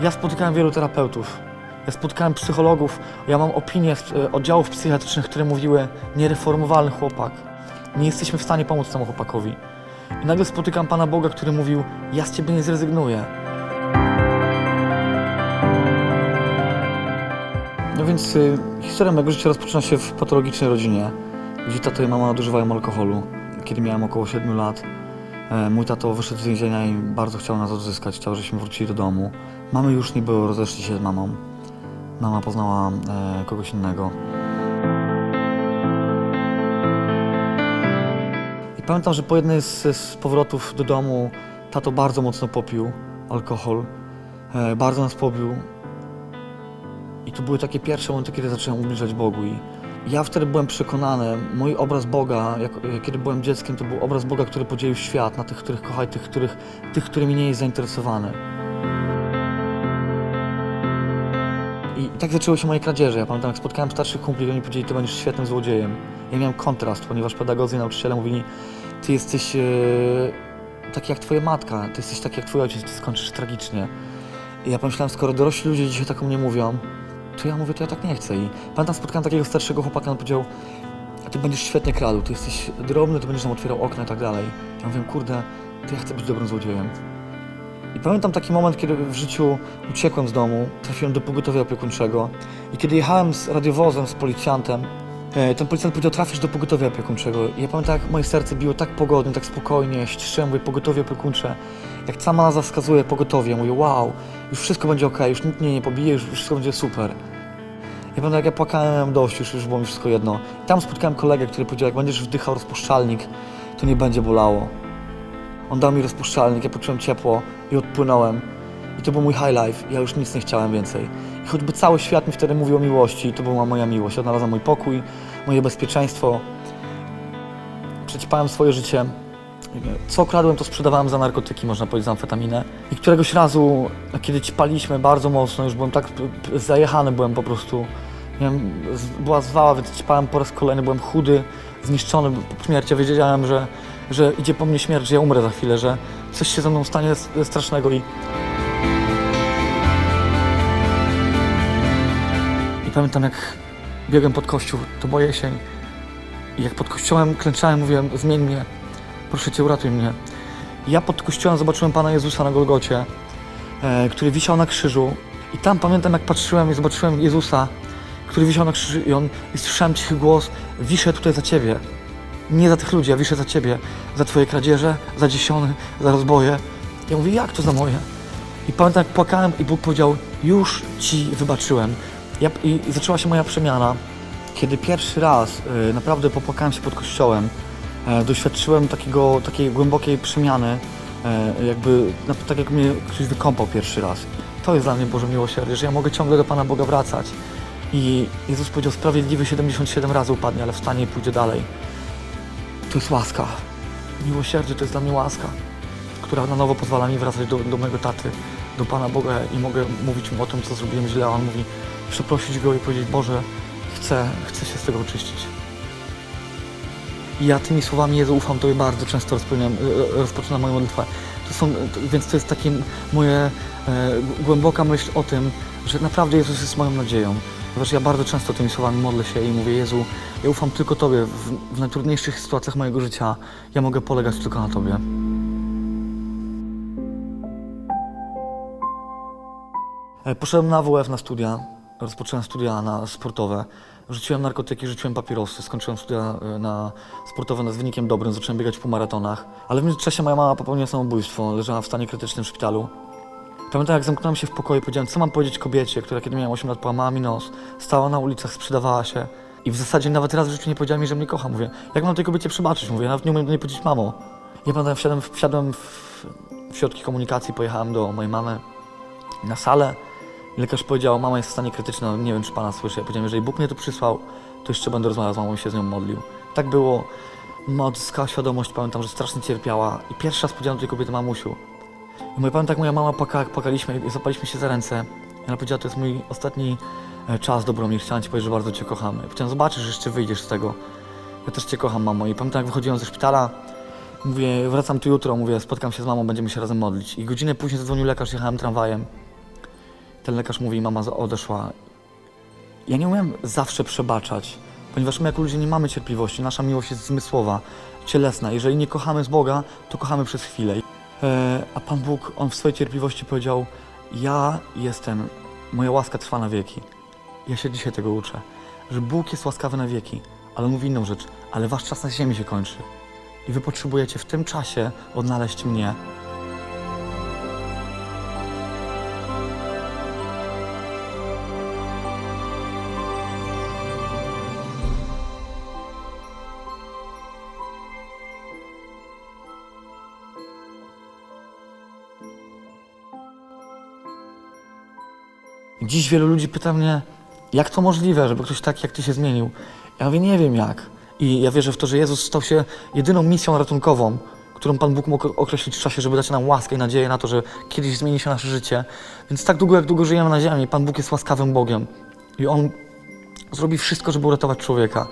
Ja spotykałem wielu terapeutów, ja spotkałem psychologów, ja mam opinie z e, oddziałów psychiatrycznych, które mówiły niereformowalny chłopak. Nie jesteśmy w stanie pomóc temu chłopakowi. I nagle spotykam Pana Boga, który mówił, ja z Ciebie nie zrezygnuję. No więc y, historia mojego życia rozpoczyna się w patologicznej rodzinie, gdzie tato i mama nadużywają alkoholu. Kiedy miałem około 7 lat, mój tato wyszedł z więzienia i bardzo chciał nas odzyskać, chciał, żebyśmy wrócili do domu. Mamy już nie było, rozeszli się z mamą. Mama poznała e, kogoś innego. I pamiętam, że po jednej z, z powrotów do domu tato bardzo mocno popił alkohol, e, bardzo nas pobił. I to były takie pierwsze momenty, kiedy zacząłem ubliżać Bogu. I ja wtedy byłem przekonany, mój obraz Boga, jak, e, kiedy byłem dzieckiem, to był obraz Boga, który podzielił świat na tych, których kocha i tych, których, tych którymi nie jest zainteresowany. I tak zaczęły się moje kradzieże. Ja pamiętam, jak spotkałem starszych kumpli, oni powiedzieli, ty będziesz świetnym złodziejem. Ja miałem kontrast, ponieważ pedagodzy i nauczyciele mówili, ty jesteś e, taki jak twoja matka, ty jesteś taki jak twój ojciec, ty skończysz tragicznie. I ja pomyślałem, skoro dorośli ludzie dzisiaj taką mnie mówią, to ja mówię, to ja tak nie chcę. I pamiętam, spotkałem takiego starszego chłopaka, on powiedział, ty będziesz świetnie kradł, ty jesteś drobny, ty będziesz nam otwierał okna i tak dalej. Ja mówię, kurde, to ja chcę być dobrym złodziejem. I pamiętam taki moment, kiedy w życiu uciekłem z domu, trafiłem do pogotowia opiekuńczego i kiedy jechałem z radiowozem, z policjantem, e, ten policjant powiedział, trafisz do pogotowia opiekuńczego. I ja pamiętam, jak moje serce biło tak pogodnie, tak spokojnie, ściszyłem, mówię, pogotowie opiekuńcze. Jak sama nazwa wskazuje, pogotowie, mówię, wow, już wszystko będzie ok, już nikt mnie nie pobije, już wszystko będzie super. Ja pamiętam, jak ja płakałem, miałem dość, już, już było mi wszystko jedno. I tam spotkałem kolegę, który powiedział, jak będziesz wdychał rozpuszczalnik, to nie będzie bolało. On dał mi rozpuszczalnik, ja poczułem ciepło i odpłynąłem. I to był mój high life, ja już nic nie chciałem więcej. I choćby cały świat mi wtedy mówił o miłości, to była moja miłość. Odnalazłem mój pokój, moje bezpieczeństwo. Przećpałem swoje życie. Co kradłem, to sprzedawałem za narkotyki, można powiedzieć, za amfetaminę. I któregoś razu, kiedy ćpaliśmy bardzo mocno, już byłem tak zajechany byłem po prostu. Miałem, była zwała, więc ćpałem po raz kolejny, byłem chudy, zniszczony po śmierci. Wiedziałem, że, że idzie po mnie śmierć, że ja umrę za chwilę, że coś się ze mną stanie strasznego i I pamiętam, jak biegłem pod kościół, to była jesień. I jak pod kościołem klęczałem, mówiłem, zmień mnie, proszę Cię, uratuj mnie. Ja pod kościołem zobaczyłem Pana Jezusa na Golgocie, e, który wisiał na krzyżu. I tam pamiętam, jak patrzyłem i zobaczyłem Jezusa, który wisiał na krzyżu i On, i słyszałem cichy głos, wiszę tutaj za Ciebie. Nie za tych ludzi, ja wiszę za Ciebie, za Twoje kradzieże, za dziesiony, za rozboje. Ja mówię, jak to za moje? I pamiętam, jak płakałem i Bóg powiedział, już Ci wybaczyłem. Ja, i, I zaczęła się moja przemiana, kiedy pierwszy raz y, naprawdę popłakałem się pod kościołem. E, doświadczyłem takiego, takiej głębokiej przemiany, e, jakby, tak jak mnie ktoś wykąpał pierwszy raz. To jest dla mnie Boże miłosierdzie, że ja mogę ciągle do Pana Boga wracać. I Jezus powiedział, sprawiedliwy 77 razy upadnie, ale wstanie i pójdzie dalej. To jest łaska. Miłosierdzie to jest dla mnie łaska, która na nowo pozwala mi wracać do, do mojego taty, do Pana Boga i mogę mówić mu o tym, co zrobiłem źle, a on mówi, przeprosić go i powiedzieć, Boże, chcę, chcę się z tego oczyścić. I ja tymi słowami Jezu ufam Tobie bardzo często rozpoczynam, e, rozpoczynam moją modlitwę. To są, to, więc to jest takie moje e, głęboka myśl o tym, że naprawdę Jezus jest moją nadzieją. Ponieważ ja bardzo często tymi słowami modlę się i mówię, Jezu, ja ufam tylko Tobie. W, w najtrudniejszych sytuacjach mojego życia ja mogę polegać tylko na Tobie. E, Poszedłem na WF na studia, rozpocząłem studia na sportowe. Rzuciłem narkotyki, rzuciłem papierosy, skończyłem studia e, na sportowe z wynikiem dobrym, zacząłem biegać po maratonach. Ale w międzyczasie moja mama popełniła samobójstwo, leżała w stanie krytycznym w szpitalu. Pamiętam jak zamknąłem się w pokoju, powiedziałem, co mam powiedzieć kobiecie, która kiedy miałem 8 lat połamała mi nos, stała na ulicach, sprzedawała się. I w zasadzie nawet raz w życiu nie powiedziała mi, że mnie kocha. Mówię, jak mam tej kobiecie przebaczyć? Mówię, nawet nie umiem do niej powiedzieć mamo. Ja pamiętam, wsiadłem, wsiadłem w, w środki komunikacji, pojechałem do mojej mamy na salę. Lekarz powiedział, mama jest w stanie krytycznym, nie wiem czy pana słyszy. Ja powiedziałem, jeżeli Bóg mnie tu przysłał, to jeszcze będę rozmawiał z mamą i się z nią modlił. Tak było. Mama odzyskała świadomość, pamiętam, że strasznie cierpiała. I pierwszy raz powiedziałem do tej kobiety, mamusiu. I mówię, pamiętam jak moja mama płakała, jak płakaliśmy i zapaliśmy się za ręce. I ona powiedziała, to jest mój ostatni e, czas, Dobromir, chciałam ci powiedzieć, że bardzo cię kocham. Ja powiedziałem, zobaczysz, że jeszcze wyjdziesz z tego. Ja też cię kocham, mamo. I pamiętam, jak wychodziłem ze szpitala, mówię, wracam tu jutro, mówię, spotkam się z mamą, będziemy się razem modlić. I godzinę później zadzwonił lekarz, jechałem tramwajem. Ten lekarz mówi, mama odeszła. Ja nie umiem zawsze przebaczać, ponieważ my jako ludzie nie mamy cierpliwości. Nasza miłość jest zmysłowa, cielesna. Jeżeli nie kochamy z Boga, to kochamy przez chwilę. E, a Pan Bóg, On w swojej cierpliwości powiedział, ja jestem, moja łaska trwa na wieki. Ja się dzisiaj tego uczę, że Bóg jest łaskawy na wieki, ale mówi inną rzecz, ale wasz czas na ziemi się kończy. I wy potrzebujecie w tym czasie odnaleźć mnie. Dziś wielu ludzi pyta mnie, jak to możliwe, żeby ktoś tak jak ty się zmienił. Ja mówię, nie wiem jak. I ja wierzę w to, że Jezus stał się jedyną misją ratunkową, którą Pan Bóg mógł określić w czasie, żeby dać nam łaskę i nadzieję na to, że kiedyś zmieni się nasze życie. Więc tak długo, jak długo żyjemy na ziemi, Pan Bóg jest łaskawym Bogiem. I On zrobi wszystko, żeby uratować człowieka.